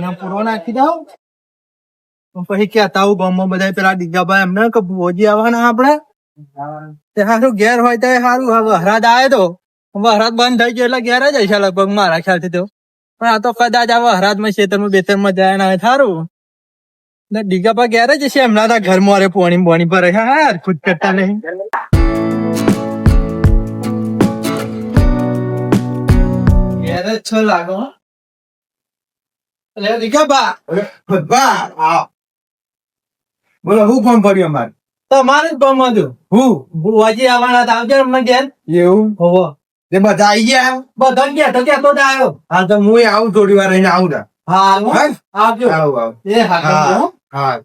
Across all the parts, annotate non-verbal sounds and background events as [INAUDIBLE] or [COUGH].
આ પૂરો કેતા આવું ગામમાં બધા પેલા ડીગાભાઈ એમને કે ભોજી આવવાના આપડે સારું ઘેર હોય તો સારું હવે વહરાદ આવે તો. વહરાદ બંધ થઈ ગયો એટલે ઘેર જ હશે લગભગ મારા ખ્યાલથી તો. પણ આ તો કદાચ આ વહરાદમાં ખેતરમાં બેતરમાં જાય ના સારું ને ડીગાભા ઘેર જ છે એમના તા ઘરમાં મારે પોણી બોણી ભરે હા યાર ખુદ કરતા નહીં. ઘેર જ છો લાગો હો. એટલે બા આ બોલો હું ફોન કર્યો અમારે? તમારે જ ગમ હતું હું? ભુવાજી આવવાના હતા. આવજો અમને ઘેર. એવું? હોવો. તે બધા આવી ગયા? બધા કેતો કેતો જ આવ્યો. હા તો હું આવું થોડી વાર રહીને આવું ને. હા? આવજો. આવું આવું. એ હા. હા.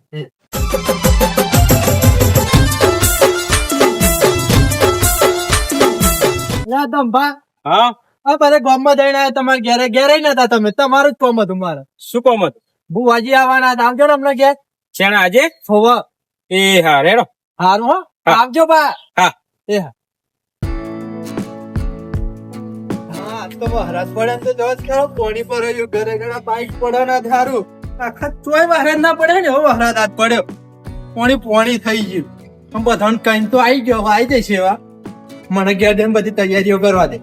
કરજો, હો. હા હા? આ બધા ગામમાં જઈને આવ્યા તમારે ઘેરે. ઘેરે નતા તમે. તમારું જ કોમ હતું મારે. શું કોમ હતું? ભુવાજી આવવાના હતા. આવજો ને અમને ઘેર. શેના આજે? હોવો. એ હા રેડો. હારું હો. આવજો બા. હા. એ હા. હા તો મહારાજ પડે તો જો જ ખરો પોણી પર રહ્યું. ઘરે ઘરે બાઈક પડે ના ધારું. આખા ચોય વહરાજ ના પડે ને હો મહારાજ આજ પડ્યો. પોણી પોણી થઈ ગયું. પણ બધાને કઈ તો આવી ગયો આવી જશે એવા. મને ઘેર જઈને બધી તૈયારીઓ કરવા દે.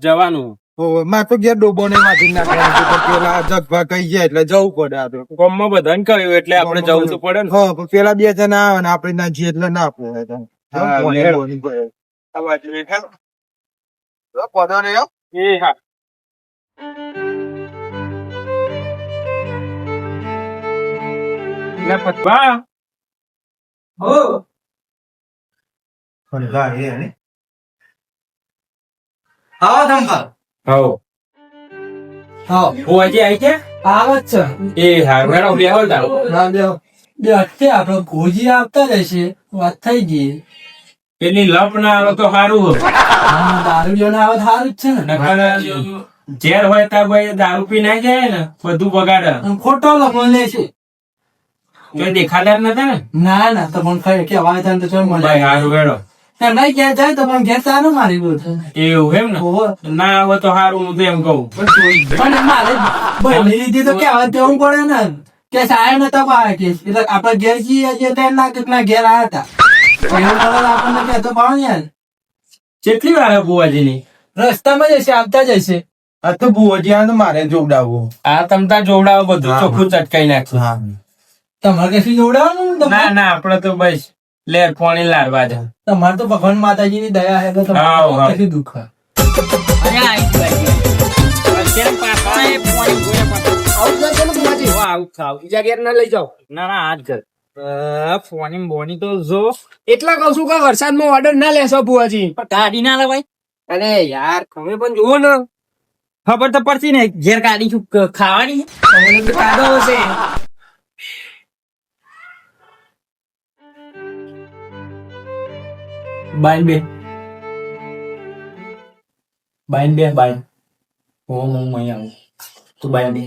જવાનું. ઓ મારે તો ઘેર ડોબો ને નાખવાનું પેલા જગભા કહી જાય એટલે જવું પડે આપડે. તો ગામમાં બધાને કહ્યું એટલે આપણે જવું તો પડે ને. હા પણ પેલા બે જણા આવે ને આપણે ના જઈએ એટલે ના પડે. હા, હો. એ હા. લે પતવા હો. ખંડા એ ને. આવો ધંભા હો આવો ભુવાજી આવી છે આવત છે. એ હા મેડમ બે હોલ તારો. ના બે બે અત્યારે આપણો ગોજી આવતા રહેશે. વાત થઈ ગઈ. પેલી લપ ના આવે તો સારું હા, દારૂ ના આવે સારું જ છે ને. નકર ઝેર હોય ત્યાં ભાઈ દારૂ પી ના જાય ને બધું બગાડે. ખોટો લખો લે છે. જ નતા ને? ના ના તો પણ ખરી કેવાય તો મજા સારું આવે નહીં ઘેર જાય તો પણ ઘેર ચાલો મારી બોલ એવું એમ ને? ના આવે તો સારું હું એમ કહું. પણ મારે લીધી તો કેવાય તેવું પડે ને. કે સાયા નતા પાડે કે એટલે આપણે ઘેર જઈએ છીએ તો એમના કેટલા ઘેર આવ્યા હતા. એવું કરે આપણને કહેતો પાડો યાર. કેટલી વાર બુવાજીની રસ્તામાં જશે આવતા જશે. આ તો બુવાજી આવે તો મારે જોવડાવવું. આ તમતા જોવડાવો બધું. ચોખ્ખું ચટકાઈ નાખશું. હા. તમારે કશું જોવડાવવાનું? ના ના આપડે તો બસ લેર પાણી લારવા છે તમાર તો ભગવાન માતાજી ની દયા હે તો તમારે હાવ. બોની તો જો. એટલા કહું છું કે વરસાદમાં ઓર્ડર ના લેશો બુઆજી ગાડી ના લવાય. અરે યાર તમે પણ જુઓ ને. ખબર તો પડતી ને ઘેર ગાડી છું ખાવાની તમને તો કાદો હશે. બાઈન બે બાઈન બે બાઈન હું હું અહીં આવું તું બાઈન બે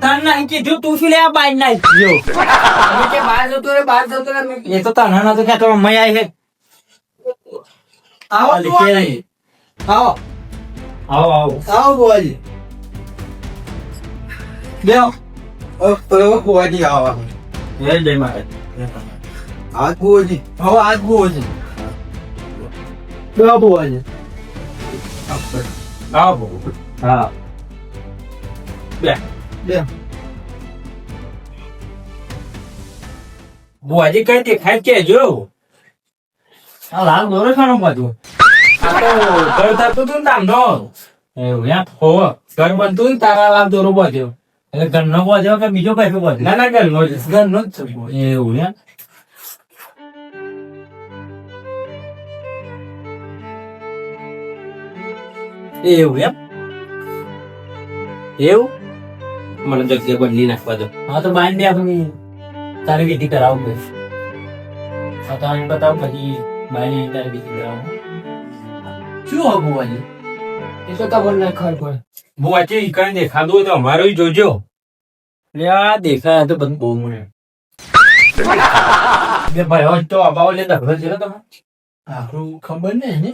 તને નહીં કીધું તું શું લે આ બાઈન ના ગયો તમે કે બહાર જતો રે બહાર જતો રે એ તો તને નતો કહેતો મય આઈ હે આવો આવો આવો આવો આવો બુઆજી બેહો ભુવજી આવા જય જય મારે આ ભુવજી હવે આજ બુઆજી બેહો બુઆજી આવો હા બે બે બુવાજી કઈ દેખાય કે જો આ લાલ દોરો ખાનો બધું આ તો ઘર થતું હતું ને તામનો એવું યા હોવ ઘર બનતું ને તારા લાલ દોરો બધ્યો એટલે ઘરનો બધ્યો કે બીજો કઈ બધ્યો ના ના ઘરનો જ. ઘરનો જ છે. એવું યા એવું એમ? એવું? મને જગ્યા બદલી નાખવા દો. હા તો બાંધ દે આપણે તારી વિધિ કરાવું બે હા તો આને બતાવ પછી બાઈને તારી વિધિ કરાવું. શું હો બુવાજી એ તો તમને ખબર પડે. બુવાજી ઈકણ દેખાતું હોય તો અમારો જોજો. લે આ દેખાય તો બંધ બહુ મળે [LAUGHS] બે ભાઈઓ તો અભાવ લે દખલો છે ને તમે. આપણું ખબર ને. એને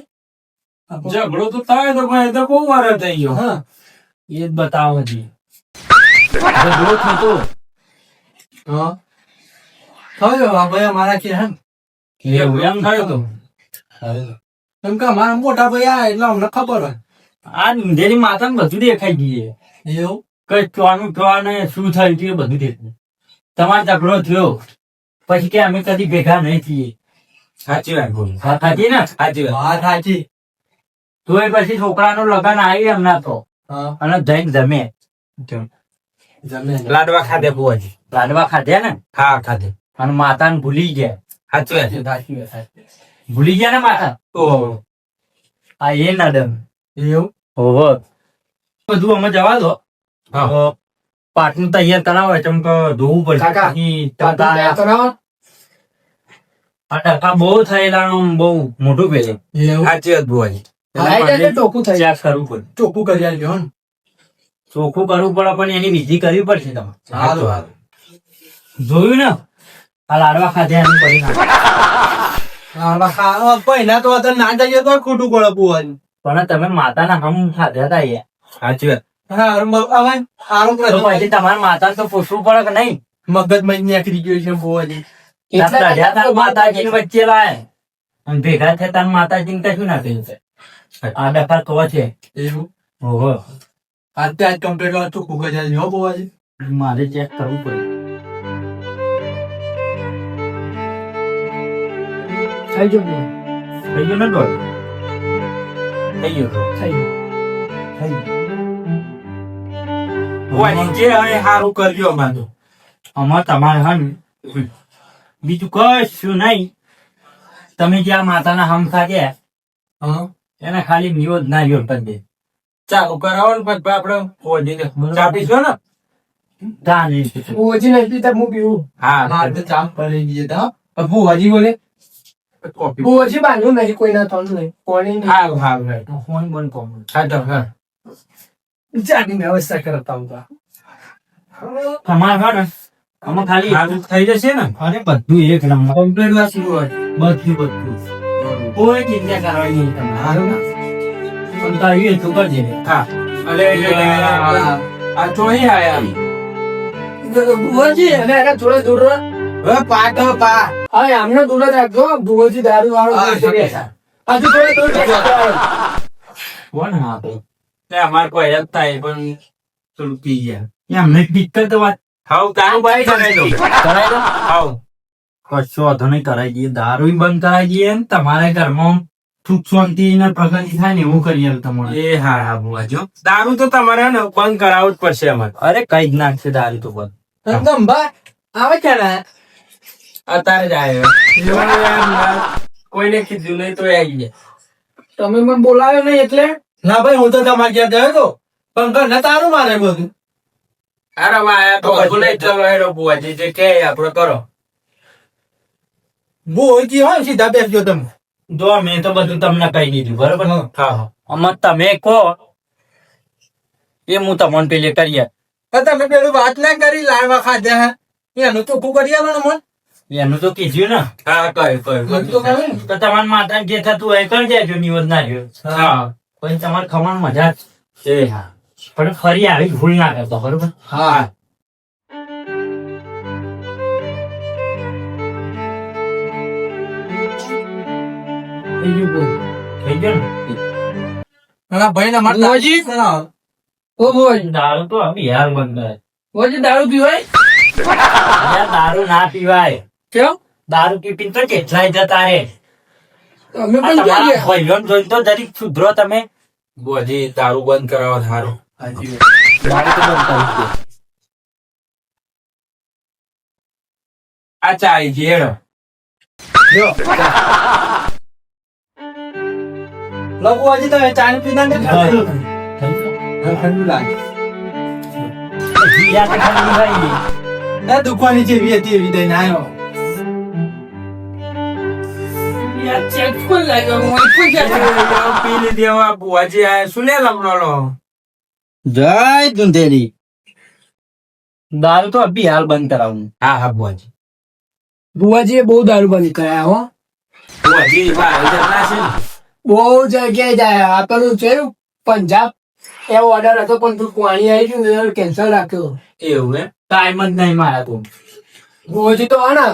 ઝઘડો તો થાય તો ભાઈ તો બહુ વાર થઈ ગયો. હા. એ જ બતાવો ઝઘડો થતો. હા થયો ભાઈ અમારા કે હે એવું એમ થયો તો? કેમ કે અમારા મોટા ભાઈ આ એટલે અમને ખબર હોય. આ ઊંધેરી ને બધું દેખાઈ ગયું એવું? કઈ ચોનું ચોને શું થયું છે બધું દેખાય. તમારો ઝઘડો થયો. પછી કે અમે કદી ભેગા નહીં થઈએ. સાચી વાત બોલું. સાચી ને? સાચી વાત. સાચી. તો એ પછી છોકરાનું લગ્ન આવી એમના તો. અને જઈને જમે. જમે. લાડવા ખાધે બુઆજી. લાડવા ખાધે ને? હા ખાધે. અને માતાને ભૂલી ગયા. સાચી વાત. સાચી વાત ભૂલી ગયા ને માતા? ઓ આ એ નડમ. એવું? બધું અમે જવા દો. પાટનું તૈયાર કરાવે ચમ કે ધોવું પડશે. ના ટકા બહુ થયેલા બહુ મોટું પેલે. સાચી વાત ટોકું થઈ કરવું પડે ચોખ્ખું કરી આલજો ને. ચોખ્ખું કરવું પડે પણ એની વિધિ કરવી પડશે તમારે. સારું સારું. જોયું ને? આ લાડવા ખાધે એનું પરિણામ લાડવા ખા- પહેલા તો ના જઈએ તો ખોટું પડે બુવાની પણ તમે માતાના હમ ખાધા હતા યાર સાચી વાત. હવે તો તમારા માતાને તો પૂછવું પડે કે નહીં? મગજમાં જ નીકળી ગયું છે બુવાની એટલા માતાજી. વચ્ચે લાય. ભેગા થયા તાર માતાજી કશું ના થયું છે. આ ડફા કહો છે. એવું? ઓહો. આજે આજ કમ્પ્લીટ ચોખ્ખું કરી આલજો હો બુવાજી મારે ચેક કરવું પડે. થઈ ગયું થઈ ગયો ને થઈ ગયો થઈ ગયું. જે હવે સારું કરજો અમારું અમાર તમારે હન બીજું કશું નહીં. તમે જે આ માતાના હમ ખાધ્યા હા? એને ખાલી નિરોધ ના કરી દે ચાલુ કરાવો ને પછી આપડે ઓજીને ચા પીશો ને? ચા નહીં. હું નહીં પીતા હું પીવું. હા. મારે તો ચાપ પડી ગઈ હતા હજી બોલે હું હજી બાંધ્યું નહીં કોઈ ના થવાનું નહીં કોણી હારું હારું હારું. ફોન બંધ કોમ હા તો હા ચાની વ્યવસ્થા કરતા હું તો. તમારે હા ને ખાલી થઈ જશે ને અરે બધું એક નંબર કમ્પ્લીટ વાત શું હોય બધું બધું કોઈ ચિંતા કરવાની નહીં તમારે હારું ને પણ તારી એટલું કરજે હા અલે આ ચોહી આયા ભુવાજી અને એના થોડા દૂર રહો. હવે પાટો પા. આમને દૂર જ રાખજો ભુવાજી દારૂ વાળો હજુ થોડે દૂર કોણ હા તે અમાર કોઈ હેલ્પ થાય પણ થોડું પી ગયા. એમને દિક્કત વાત હાવ તારું ભાઈ કરાઈ દો. કરાઈ દો? હાવ કશો વાંધો નહીં કરાઈ દઈએ. દારૂ બંધ કરાઈ દઈએ ને તમારા ઘરમાં સુખ શાંતિ ને પ્રગતિ થાય ને એવું કરીએ તમારે. એ હા હા બુઆ જો દારૂ તો તમારે ને બંધ કરાવવું જ પડશે અમારે. અરે કઈ જ નાખશે દારૂ તો બંધ. ગંભા આવે છે ના? અત્યારે જ આવ્યો [LAUGHS] કોઈને કીધું નહીં તો આવી જાય. તમે મને બોલાવ્યો નહીં એટલે? ના ભાઈ હું તો તમારે ઘેર ગયો તો. પણ ઘર ને તારું મારે બધું. અરે આયા તો હજુ નહીં ચલો હેરો બુઆજી જે કે આપણે કરો. બુવાજી હોય સીધા બેસજો તમે. જો મેં તો બધું તમને કહી દીધું બરોબર? હા. આમાં તમે કહો. એ હું તમને પેલે કરીએ તમે પેલું વાત ના કરી લાડવા ખાધા હા. એનું ચોખ્ખું કરી ને મન એનું તો કીધું ને. હા કઈ કઈ તો તમારા માતા જે થતું હોય એ કરી દેજો નિવેદ ના જો હા. પછી તમારે ખમણ મજા જ. છે હા. પણ ફરી આવી ભૂલ ના કરતો બરોબર હા. થઈ ગયું ને? ભાઈ ના? ઓ દારૂ તો હવે યાર બંધ દારૂ પીવાય? દારૂ ના પીવાય. કેમ? દારૂ પી પીને તો કેટલાય જતા રે અમે પણ તમારા ભાઈઓને જોઈને તો જરીક સુધરો તમે. બોજી દારૂ બંધ કરાવો સારું દારૂ તો બંધ કરી દે આ ચાય જેડો લગુ હજી તમે ચાની પીના ને ઠંડુ લાગે. તો ના દુખવાની જેવી હતી એવી દઈને આવ્યો જય ધુંધેરી દારૂ તો અભી હાલ બંધ કરાવું હા હા બુઆજી બુઆજીએ બહુ દારૂ બંધ કરાયા હો બુઆજી. બહુ જગ્યાએ જાય આપેલું છે પંજાબ એવો ઓર્ડર હતો પણ તું પાણી આવી ગયું કેન્સલ રાખ્યો એવું એમ ટાઈમ જ નહીં મારા તું બુઆજી તો હા ને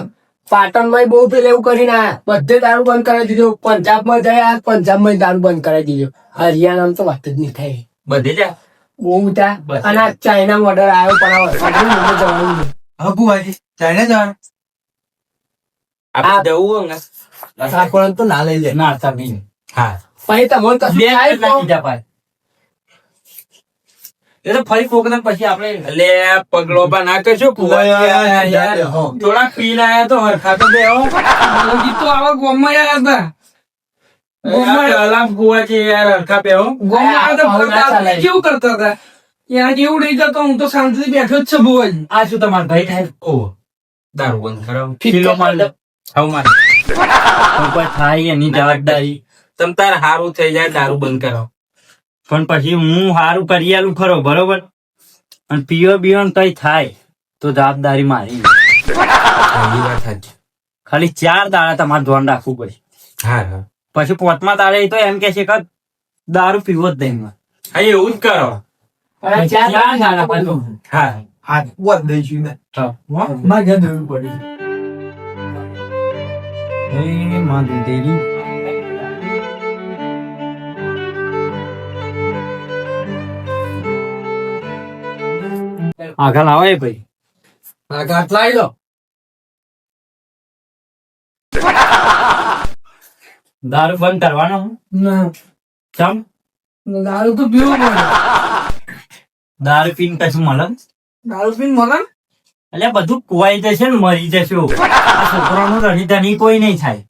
પાટણમાં બહુ પેલા એવું કરીને આયા. બધે દારૂ બંધ કરાવી દીધો. પંજાબમાં જયા પંજાબમાં દારૂ બંધ કરાવી દીધો. હરિયાણામાં તો વાત જ નહીં થાય. બધે જા બહુ ત્યાં અને આ ચાઇનામાં ઓર્ડર આવ્યો પણ આ જવાનું નહીં. હા ચાઇના જવાનું? આપણે જવું હોય ને? તો ના લઈ લે ના હા. પછી તમને કશું બે થાય કલાક તો બીજા પાય. એ તો ફરી કોક પછી આપણે લે પગલો પણ ના કરશો. થોડા પી લાયા તો હરખા તો બે તો આવા ગોમમાં આવ્યા હતા. યાર, અલામ છે યાર હરખા બે ગોમમાં હતા, કેવું કરતા હતા? યાર નહીં કરતો હું તો શાંતિથી બેઠો જ છે બુઆજી આ શું તમારો ભાઈ થાય? ઓ દારૂ બંધ કરાવો. કિલો દો. હાવ થાય એની જવાબદારી. તમ તાર હારું થઈ જાય દારૂ બંધ કરાવો. પણ પછી હું સારું કરી આલું ખરો બરોબર? અને પીઓ બીઓ ને કઈ થાય તો જવાબદારી મારી. હા. ખાલી ચાર દાડા તમારે ધોન રાખવું પડે. હા હા. પછી પોતમાં દાડે તો એમ કે છે કે દારૂ પીવો જ નહીં હા એવું જ કરો. ચાર દાડા. હા. વધ દઈશું ને હા. મારે જવું પડી. એ માં દેરી આગળ આવે ભાઈ. આ ઘાટ લાવી લો. દારૂ બંધ કરવાનો હું? ચમ? દારૂ તો પીવો પડે. દારૂ પીને કશું મળે દારૂ પીને મળે એટલે બધું કુવાઈ જશે ને મરી જશે આ છોકરાનું રડી ધણી કોઈ નહીં થાય.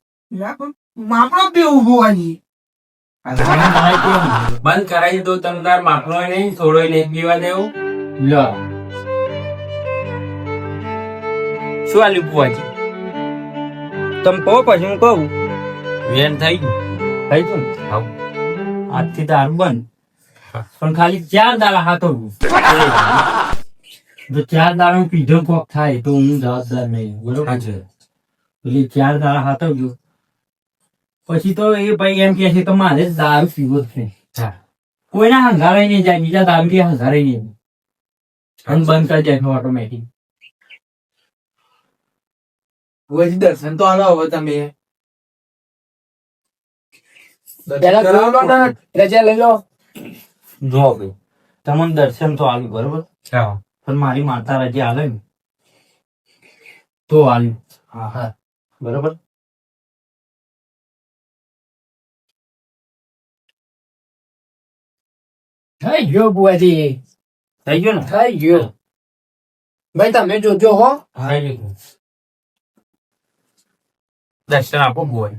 માપણો પીવું થાય બંધ કરાવી દો તમ તાર માપનો નહીં થોડો નહીં પીવા દેવું. લો. શું આલ્યું બુવાજી તમે કહો પછી હું કહું. વેન થઈ ગયું. થઈ ગયું? હાવ. આજથી દારૂ બંધ. પણ ખાલી ચાર દાડા હાથો જો ચાર દાડા પીધો કોક થાય તો હું જવાબદાર નહીં બરોબર? પછી ચાર દાડા હાથવજો પછી તો એ ભાઈ એમ કે છે કે મારે દારૂ પીવો હા. કોઈના હંગારાય નહીં જાય બીજા દારૂ કે હંગારાય નહીં બંધ કરી જાય ઓટોમેટિક બુવાજી દર્શન તો આલો હવે તમે. રજા લઈ લો. જો ભાઈ તમને દર્શન તો આવ્યું બરોબર? હા. પણ મારી માતા રજા આવે ને. તો આવ્યું હા હા. બરોબર? થઈ ગયો બુઆજી થઈ ગયો ને? થઈ ગયો. ભાઈ તમે જોજો હો થઈ ગયું. દર્શન આપો બોય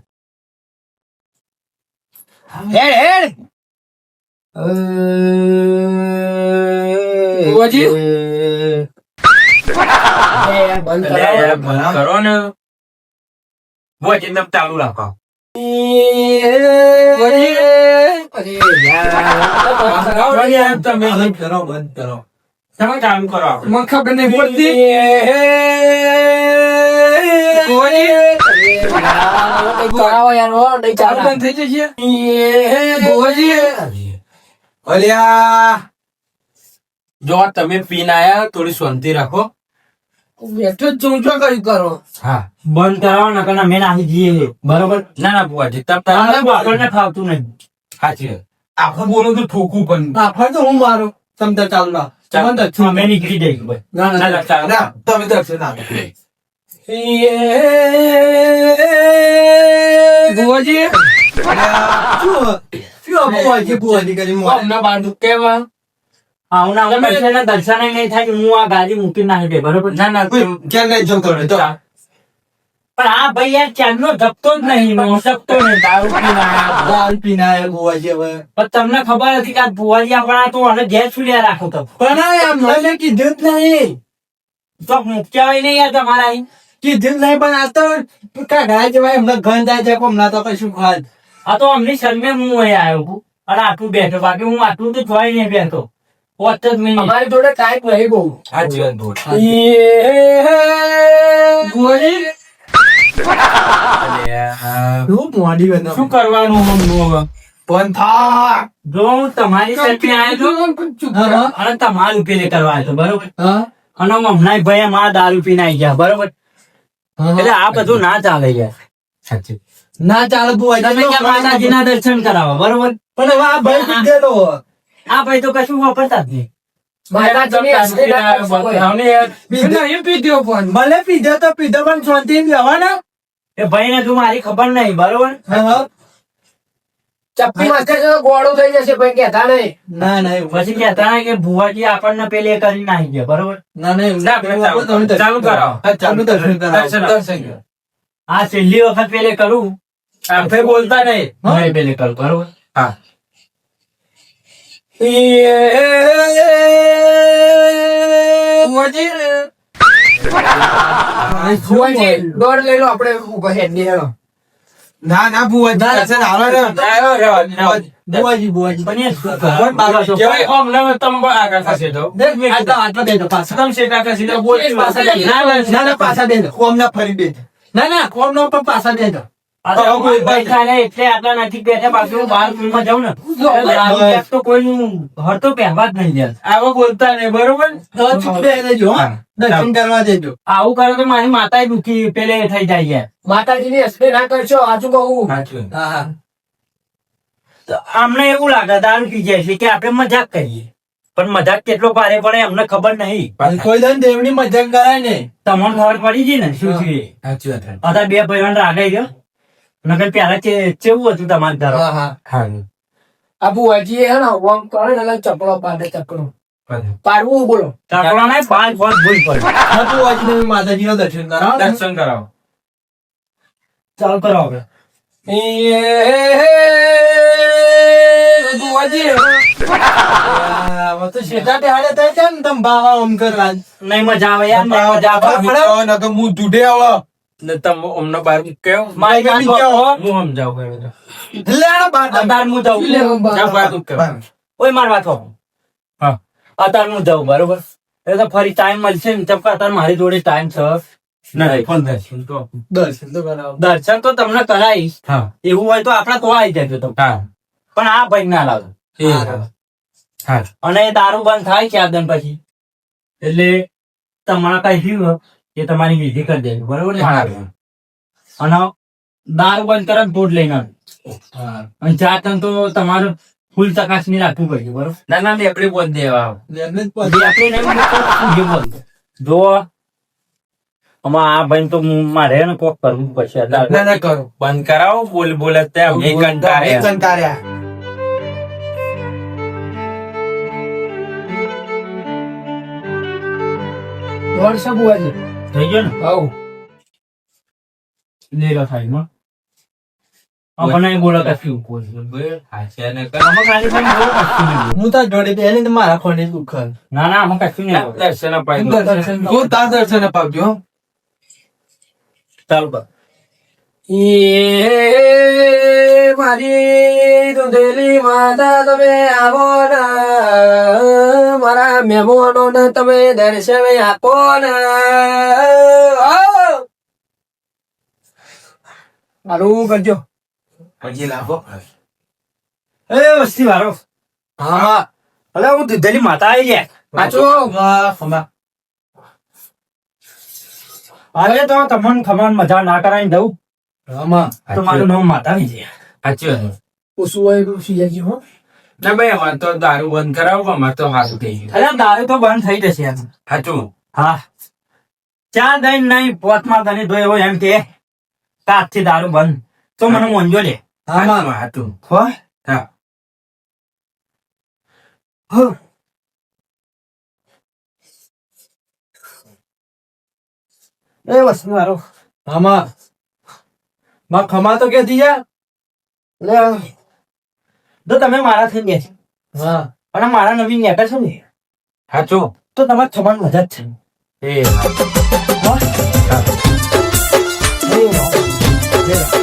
હેડ હેડ કરો ને બોય ચિંતમ ચાલુ રાખો તમે. કરો બંધ કરો તમે ચાલુ કરો ખબર નહીં પડતી બુઆજી? બુઆજી? જો તમે પીન આયા થોડી શાંતિ રાખો બેઠો જ છું, કરો હા બંધ કરાવો નકર અમે નાખી દઈએ બરોબર ના ના બુવાજી તમ તારે તારે આપણને ફાવતું નહીં સાચી. આખો બોલો તો ઠોકું પણ આખો તો હું મારો તમતા ચાલુ ના. તમે નીકળી જઈશું ભાઈ તમે બુઆજી શું? બુવાજી બુવાજી કરી? અમને બાંધું કેવા આવું ના દર્શન દર્શન નહીં થાય હું આ ગાડી મૂકી નાખી દે બરોબર? ના ના ક્યાં નહીં જતો રહે તો. પણ આ ભાઈ યાર ચાંદનો ધપતો જ નહીં નો શકતો નહીં દારૂ પીને. દારૂ પીને આયા ભુવાજી હવે. પણ તમને ખબર હતી કે આ ભુવાજી આપણા તો અને ઘેર છોડ્યા રાખો તો. પણ મને કીધું જ નહીં. તો મૂક્યા હોય નહીં યાર તમારા અહીં. કીધું જ નહીં પણ આ તો કાઢા જેવા હમણાં ગંધ થાય છે હમણાં તો કશું ખાધ આ તો અમની શરમે હું અહીં આવ્યો છું અને આટલું બેઠો બાકી હું આટલું તો જોઈ નહીં બેઠો અમારી જોડે ટાઈમ નહીં બહુ શું મોડી બનો શું કરવાનું હમનું હવે? પણ થા જો હું તમારી સાથે આવ્યો છું હા હા અને તમારું પેલે કરવા આવ્યો બરોબર અને હમણાં ભાઈ માં દારૂ પીને આવી ગયા બરોબર. એટલે આ બધું ના ચાલે યાર સાચું. ના ચાલે હોય તમે ક્યાં માતાજીના દર્શન કરાવો બરોબર? પણ હવે આ ભાઈ કીધેલો આ ભાઈ તો કશું વાપરતા જ નહીં. ના નહીં પીધો પણ ભલે પીધો તો પીધો પણ શાંતિ લેવાના એ ભાઈને તું મારી ખબર નહીં બરોબર? ચપ્પી માથે તો ગોળું થઈ જશે ભાઈ કેતા નહીં. ના ના પછી કેતા ને કે ભુવાજી આપણને પેલે કરી નાખી ગયા બરોબર? ના નહીં ના, ચાલુ- કરાવો. ચાલુ હા, છેલ્લી વખત પેલે કરું. આપણે બોલતા નહીં. હવે પેલે કરું બરોબર? હા. દોડ લઈ લો આપણે ઊભા હેડની હેડો. ના ના દર્શન હાલો ને રહ્યો. બુવાજી બુવાજી પણ એ બાબા છો. કેવાય, આમ ના તમે આગળ થશે તો. દેખ મેં આટલા આટલા બેઠો પાછા તમે તો બોલ. પાછા ના ના, પાછા દે કોમ ના ફરી દે ના ના કોમ નો પણ પાછા આ નહીં એટલે આટલા નથી બેઠા બાકી હું બહાર રૂમમાં જાઉં ને. એટલે દારૂ પેક તો કોઈનું હરતો પહેરવા જ નહીં યાર આવો બોલતા નહીં બરોબર? તો ચૂપ બેહી રહેજો હો. હા. દર્શન કરવા દેજો આવું કરો તો મારી માતા દુખી પેલે થઈ જાય માતાજી ની હસ્તી ના કરશો આજુ કહું? આમને એવું લાગે દારૂ પી જાય છે કે આપણે મજાક કરીએ. પણ મજાક કેટલો ભારે પડે અમને ખબર નહીં. કોઈ દન દેવની મજાક કરાય ને. તમને ખબર પડી ગઈ ને શું છે? બે ભાઈઓને રાગાઈ ગયો નકર પેલા ચેવું હતું તમારે ઘર હા હા. હા. આ ભુવાજી હે ને વમ કરે ને એટલે પાડે ચપડો પાડવું બોલો. તાકડો નહીં પાંચ પાંચ ભૂલ પડી. હા બુવાજી તમે માતાજીના દર્શન કરાવો. દર્શન કરાવો. ચાલ કરો હા, હવે તો શેઠા કેમ તમે બાવા ઓમ કરવા. નહીં મજા આવે યાર મજા આવે. હું જુડે આવો. ને તમે અમને બહાર મૂક્યો. મારી વાત સાંભળો. હું સમજાવું બધું. લેણો બાર બાર હું જાઉં. લે, બા- બાર. તું કે ઓય માર વાત હો હા. અતાર હું જાઉં બરોબર? એ તો ફરી ટાઈમ મળશે ને ચમ કે અત્યારે મારી જોડે ટાઈમ છે. દર્શન તો. દર્શન તો કરાવો. દર્શન તો તમને કરાવીશ. હા. એવું હોય તો આપડા તો આવી જજો તમે. હા. પણ આ ભાઈ ના લાગે. હા અને એ દારૂ બંધ થાય ચાર દન પછી. એટલે તમારા કઈ એ તમારી વિધિ કરી દેજો. બરોબર ને? અને દારૂ બંધ કરે ને લઈને અને ચાર તન તો તમારું ફૂલ ચકાસણી રાખવું પડશે બરોબર? ના ના આપણે બોલ દેવા જ આમાં આ ભાઈ તો મારે ને કોક કરવું પડશે. ના ના કરો. બંધ કરાવો બોલ બોલ કંટાળ્યા. છે ભુવાજી થઈ ગયો ને? હવ લેલો થાયમાં. હું તાર જોડે બેહીને તો મારા ખોને દુઃખ ના ના આમાં કશું નહીં. દર્શન અપાય દર્શન હું તાર દર્શન અપાવજો હો. ચાલુ એ મારી દુધેલી માતા તમે આવો ને. મારા મહેમાનો ને તમે દર્શન આપો ને. મારું કરજો. પછી લાવો. એ વસ્તી મારો હા. અલે હું દીધેલી માતા આવી ગયા પાછું. અરે તો તમને ખબર મજા ના કરાવી દઉં. તો મારું નામ માતા નહીં જાય સાચી વાત. હોય શું હો? ના ભાઈ અમારે તો દારૂ બંધ કરાવો અમારે તો સારું થઈ ગયું. અરે દારૂ તો બંધ થઈ જશે. સાચું? હા. ચાર દઈ નહીં પોતમાં તને ધોઈ હોય એમ કે કાચથી દારૂ બંધ. તો મને મોંજો લે. હા સાચું હો હા? એ વસ્તુ મારો. આમાં. માં ખમા તો કે યા લે. તો તમે મારા થઈ ગયા છો હા. અને મારા નવીન નેતા છો ને? સાચો તો તમારે સમાન મજા જ છે. એ હા.